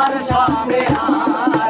তোমার সামনে হারি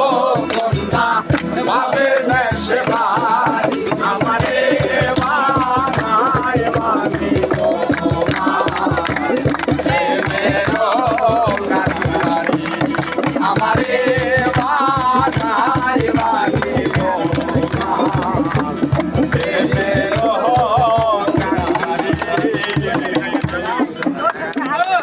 আমারে।